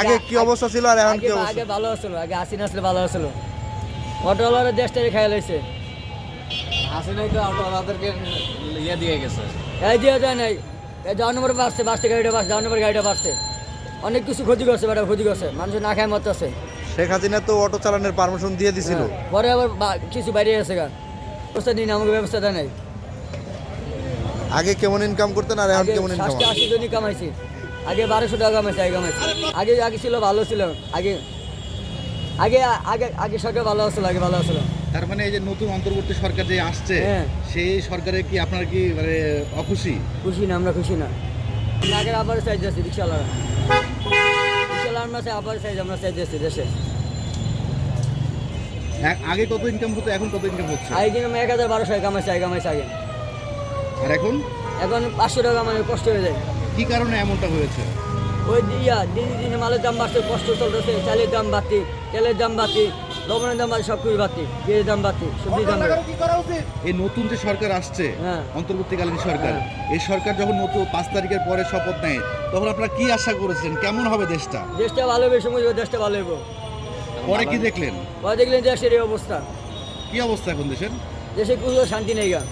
আগে কি অবস্থা ছিল আর এখন কি অবস্থা? আগে ভালো ছিল আগে হাসিনা ভালো ছিল অটোওয়ালারা হয়েছে। হাসিনাই তো আপনাদেরকে ইয়ে দিয়ে গেছে। এই দিয়ে যায় নাই। এই যাওয়ার নম্বর বাড়ছে বাড়ছে গাড়িটা বাড়ছে যাওয়ার নম্বর গাড়িটা বাড়ছে। অনেক কিছু ক্ষতি করছে বেটা ক্ষতি করছে। মানুষ না খায় মরতেছে। শেখ হাসিনা তো অটো চালানোর পারমিশন দিয়ে দিছিল। হ্যাঁ, পরে আবার কিছু বাইরে আছে গা। ব্যবস্থা দিন আমাকে ব্যবস্থা দেয় নাই। আগে কেমন ইনকাম করতেন আর এখন কেমন ইনকাম আশি জনই কামাইছি। আগে বারোশো টাকা কামাইছি আগে কামাইছি আগে আগে ছিল ভালো ছিল। আগে আগে আগে আগে সরকার ভালো ছিল আগে ভালো ছিল তার মানে এই যে নতুন অন্তর্বর্তী সরকার যে আসছে হ্যাঁ। সেই সরকারে কি আপনার কি মানে অখুশি? খুশি না আমরা খুশি না। আমরা আগে আবার সাইজ আছি রিক্সাওয়ালারা রিক্সাওয়ালা আমরা চাই আবার সাইজ আমরা সাইজ আছি দেশে। আগে কত ইনকাম হতো এখন কত ইনকাম হচ্ছে? আগে কিন্তু আমি এক হাজার বারোশো কামাইছি আগে কামাইছি আগে। আর এখন? এখন পাঁচশো টাকা মানে কষ্ট হয়ে যায়। কি কারণে এমনটা হয়েছে? ওই দিয়া দিনে দিনে মালের দাম বাড়ছে কষ্ট চলতেছে চালের দাম বাড়তি তেলের দাম বাড়তি লবণের দাম বাড়ছে সব কিছু বাড়তি পেঁয়াজের দাম বাড়তি সবজির দাম বাড়তি এই নতুন যে সরকার আসছে হ্যাঁ। অন্তর্বর্তীকালীন সরকার হ্যাঁ। এই সরকার যখন নতুন পাঁচ তারিখের পরে শপথ নেয় তখন আপনারা কি আশা করেছেন কেমন হবে দেশটা? দেশটা ভালো হবে সময় দেশটা ভালো হবে। পরে কি দেখলেন? পরে দেখলেন দেশের এই অবস্থা। কি অবস্থা এখন দেশের? দেশে কোনো শান্তি নেই গা।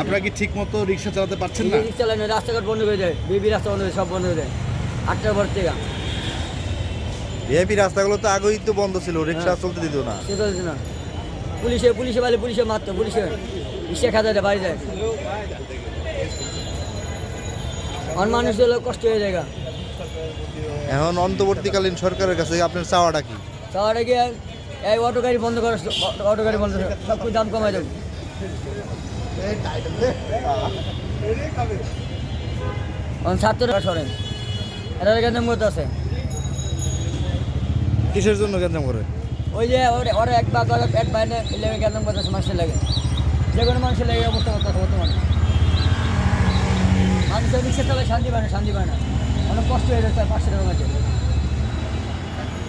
আপনারা কি ঠিক মতো রিক্সা চালাতে পারছেন না? রিক্সা চালানো রাস্তাঘাট বন্ধ হয়ে যায় বিবি রাস্তা বন্ধ করে সব বন্ধ করে দেয় আটটার পর থেকে। ভিআইপি রাস্তাগুলো তো আগেই তো বন্ধ ছিল রিক্সা হ্যাঁ। চলতে দিত না। সে চলছে না। পুলিশে পুলিশে বলে পুলিশে মারতো পুলিশে। রিক্সা খাতা দেয় বাড়ি যায়। অন মানুষ হলো কষ্ট হয়ে যায় এখন অন্তর্বর্তীকালীন সরকারের কাছে আপনার চাওয়াটা কি? শহরে গিয়ে এই অটো গাড়ি বন্ধ করে অটো গাড়ি বন্ধ করে সব কিছু দাম কমাই দেবো। অন ছাত্ররা সরেন। এটা কেন মত আছে? কিসের জন্য কেন করে? ওই যে ওরে ওরা এক ভাগ ওরা এক বাইরে লেগে কেন মত আছে? মানুষের লাগে। যে কোনো মানুষের লাগে অবস্থা করতে বর্তমানে? মানুষের রিক্সা চালায় শান্তি পায় না শান্তি পায় না। অনেক কষ্ট হয়ে যাচ্ছে পাঁচশো টাকা মাঝে।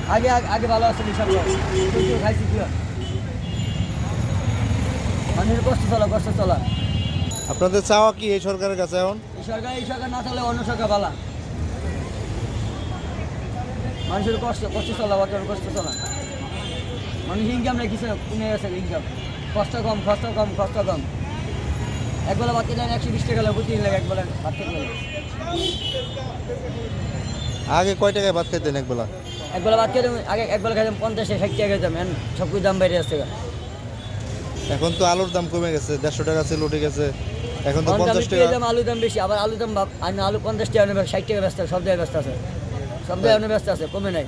আগে আগে- আগে ভালো আছে রিক্সা খাইছি কি হয়? মানুষের কষ্ট চলা কষ্ট চলা। আপনাদের চাওয়া কি এই সরকারের কাছে এখন? এই সরকার এই সরকার না চলে অন্য সরকার ভালা মানুষের কষ্ট কষ্ট চলা বর্তমান কষ্ট চলা। মানুষ ইনকাম নেই কিছু কমে গেছে ইনকাম কষ্ট কম খরচ কম খরচ কম। একবেলা বাচ্চা দেন একশো বিশ টাকা লাগে প্রতিদিন লাগে একবেলা ভাত খেতে গেলে আগে কয় টাকায় ভাত খাইতেন একবেলা? একবেলা ভাত খেতে আগে একবেলা খাইতাম পঞ্চাশে ষাট টাকা খেতাম এখন সব কিছু দাম বেড়ে যাচ্ছে গা। এখন তো আলুর দাম কমে গেছে দেড়শো টাকা ছিল উঠে গেছে। এখন তো পঞ্চাশ টাকা। আলু আলুর দাম বেশি আবার আলুর দাম আমি আলু পঞ্চাশ টাকা ষাট টাকা ব্যস্ত সব জায়গায় ব্যস্ত আছে। সব জায়গায় ব্যস্ত আছে কমে নাই।